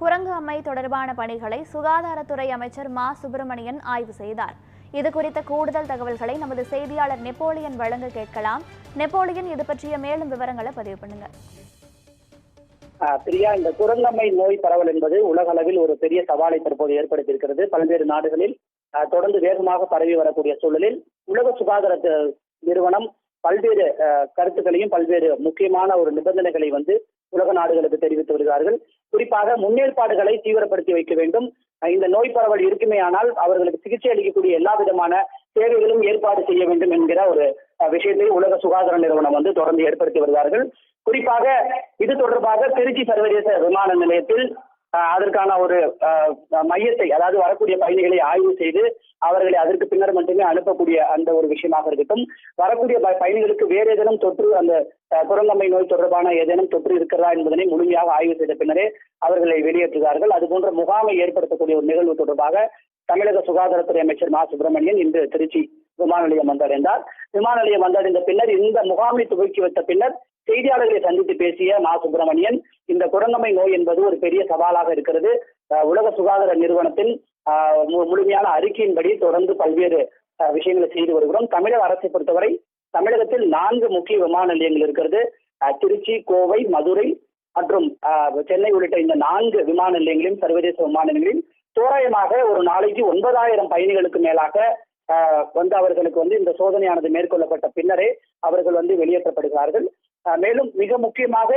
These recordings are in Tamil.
குரங்கு அம்மை தொடர்பான பணிகளை சுகாதாரத்துறை அமைச்சர் மா. சுப்பிரமணியன் ஆய்வு செய்தார். இது குறித்த கூடுதல் தகவல்களை நமது செய்தியாளர் நெப்போலியன் வழங்க கேட்கலாம். நெப்போலியன் இது பற்றிய மேலும் விவரங்களை பதிவு பண்ணுங்க. ஆஹ் பிரியா இந்த குரங்கம்மை நோய் பரவல் என்பது உலக அளவில் ஒரு பெரிய சவாலை தற்போது ஏற்படுத்தியிருக்கிறது. பல்வேறு நாடுகளில் தொடர்ந்து வேகமாக பரவி வரக்கூடிய சூழலில் உலக சுகாதார நிறுவனம் பல்வேறு கருத்துக்களையும் பல்வேறு முக்கியமான ஒரு நிபந்தனைகளை வந்து உலக நாடுகளுக்கு தெரிவித்து வருகிறார்கள். குறிப்பாக முன்னேற்பாடுகளை தீவிரப்படுத்தி வைக்க வேண்டும். இந்த நோய் பரவல் இருக்குமே ஆனால் அவர்களுக்கு சிகிச்சை அளிக்கக்கூடிய எல்லா விதமான சேவைகளும் ஏற்பாடு செய்ய வேண்டும் என்கிற ஒரு விஷயத்தை உலக சுகாதார நிறுவனம் வந்து தொடர்ந்து ஏற்படுத்தி வருகிறார்கள். குறிப்பாக இது தொடர்பாக திருச்சி சர்வதேச விமான நிலையத்தில் அதற்கான ஒரு ஆஹ், மையத்தை அதாவது வரக்கூடிய பயணிகளை ஆய்வு செய்து அவர்களை அதற்கு பின்னர் மட்டுமே அனுப்பக்கூடிய அந்த ஒரு விஷயமாக இருக்கட்டும். வரக்கூடிய ப- பயணிகளுக்கு வேறு ஏதேனும் தொற்று அந்த குரங்கம்மை நோய் தொடர்பான ஏதேனும் தொற்று இருக்கிறதா என்பதனை முழுமையாக ஆய்வு செய்த பின்னரே அவர்களை வெளியேற்றுகிறார்கள். அது போன்ற முகாமை ஏற்படுத்தக்கூடிய ஒரு நிகழ்வு தொடர்பாக தமிழக சுகாதாரத்துறை அமைச்சர் மா. சுப்பிரமணியன் இன்று திருச்சி விமான நிலையம் வந்தடைந்தார் விமான நிலையம் வந்தடைந்த பின்னர் இந்த முகாமை துவக்கி வைத்த பின்னர் செய்தியாளர்களை சந்தித்து பேசிய மா. சுப்பிரமணியன் இந்த குரங்கமை நோய் என்பது ஒரு பெரிய சவாலாக இருக்கிறது. உலக சுகாதார நிறுவனத்தின் மு- முழுமையான அறிக்கையின்படி தொடர்ந்து பல்வேறு விஷயங்களை செய்து வருகிறோம். தமிழக அரசை பொறுத்தவரை தமிழகத்தில் நான்கு முக்கிய விமான நிலையங்கள் இருக்கிறது. திருச்சி கோவை மதுரை மற்றும் சென்னை உள்ளிட்ட இந்த நான்கு விமான நிலையங்களையும் சர்வதேச விமான நிலையங்களில் தோராயமாக ஒரு நாளைக்கு ஒன்பதாயிரம் பயணிகளுக்கு மேலாக வந்து அவர்களுக்கு வந்து இந்த சோதனையானது மேற்கொள்ளப்பட்ட பின்னரே அவர்கள் வந்து வெளியேற்றப்படுகிறார்கள். மேலும் மிக முக்கியமாக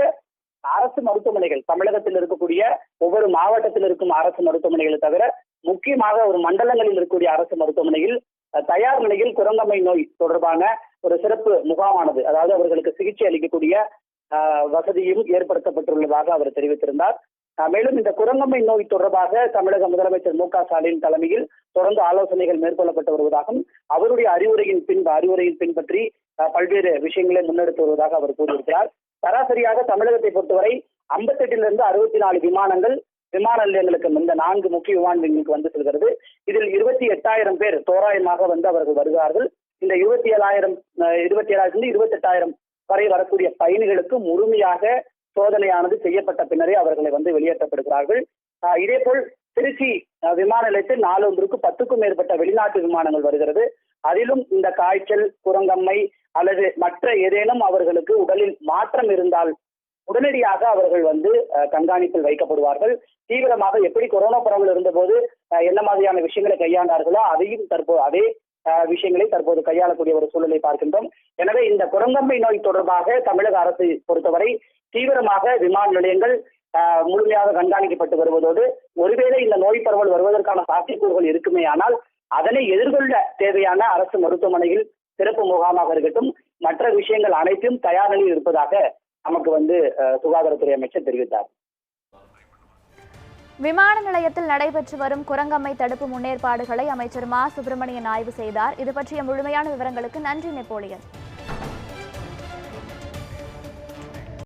அரசு மருத்துவமனைகள் தமிழகத்தில் இருக்கக்கூடிய ஒவ்வொரு மாவட்டத்தில் இருக்கும் அரசு மருத்துவமனைகளை தவிர முக்கியமாக ஒரு மண்டலங்களில் இருக்கக்கூடிய அரசு மருத்துவமனையில் தயார் நிலையில் குரங்கம்மை நோய் தொடர்பான ஒரு சிறப்பு முகாமானது அதாவது அவர்களுக்கு சிகிச்சை அளிக்கக்கூடிய ஆஹ், வசதியும் ஏற்படுத்தப்பட்டுள்ளதாக அவர் தெரிவித்திருந்தார். மேலும் இந்த குரங்கம்மை நோய் தொடர்பாக தமிழக முதலமைச்சர் மு க ஸ்டாலின் தலைமையில் தொடர்ந்து ஆலோசனைகள் மேற்கொள்ளப்பட்டு வருவதாகவும் அவருடைய அறிவுரையின் பின் அறிவுரையின் பின்பற்றி பல்வேறு விஷயங்களை முன்னெடுத்து வருவதாக அவர் கூறியிருக்கிறார். சராசரியாக தமிழகத்தை பொறுத்தவரை ஐம்பத்தெட்டிலிருந்து அறுபத்தி நாலு விமானங்கள் விமான நிலையங்களுக்கு இந்த நான்கு முக்கிய விமான நிலையங்களுக்கு வந்து செல்கிறது. இதில் இருபத்தி எட்டாயிரம் பேர் தோராயமாக வந்து அவர்கள் வருகிறார்கள். இந்த இருபத்தி ஏழாயிரம் இருபத்தி ஏழாயிரத்தி இருபத்தி எட்டாயிரம் வரை வரக்கூடிய பயணிகளுக்கு முழுமையாக சோதனையானது செய்யப்பட்ட பின்னரே அவர்களை வந்து வெளியேற்றப்படுகிறார்கள். இதேபோல் திருச்சி விமான நிலையத்தில் நாளொன்றுக்கு பத்துக்கும் மேற்பட்ட வெளிநாட்டு விமானங்கள் வருகிறது. அதிலும் இந்த காய்ச்சல் குரங்கம்மை அல்லது மற்ற ஏதேனும் அவர்களுக்கு உடலில் மாற்றம் இருந்தால் உடனடியாக அவர்கள் வந்து கண்காணிப்பில் வைக்கப்படுவார்கள். தீவிரமாக எப்படி கொரோனா பரவல் இருந்தபோது என்ன மாதிரியான விஷயங்களை கையாண்டார்களோ அதையும் தற்போது அதே விஷயங்களை தற்போது கையாளக்கூடிய ஒரு சூழலை பார்க்கின்றோம். எனவே இந்த குரங்கம்மை நோய் தொடர்பாக தமிழக அரசை பொறுத்தவரை தீவிரமாக விமான நிலையங்கள் முழுமையாக கண்காணிக்கப்பட்டு வருவதோடு ஒருவேளை இந்த நோய் பரவல் வருவதற்கான சாத்தியக்கூறுகள் இருக்குமே ஆனால் அதனை எதிர்கொள்ள தேவையான அரசு மருத்துவமனையில் சிறப்பு முகாமாக இருக்கட்டும் மற்ற விஷயங்கள் அனைத்தும் தயார் நிலையில் இருப்பதாக நமக்கு வந்து ஆஹ், சுகாதாரத்துறை அமைச்சர் தெரிவித்தார். விமான நிலையத்தில் நடைபெற்று வரும் குரங்கம்மை தடுப்பு முன்னேற்பாடுகளை அமைச்சர் மா. சுப்பிரமணியன் ஆய்வு செய்தார். இது பற்றிய முழுமையான விவரங்களுக்கு நன்றி நெப்போலியன்.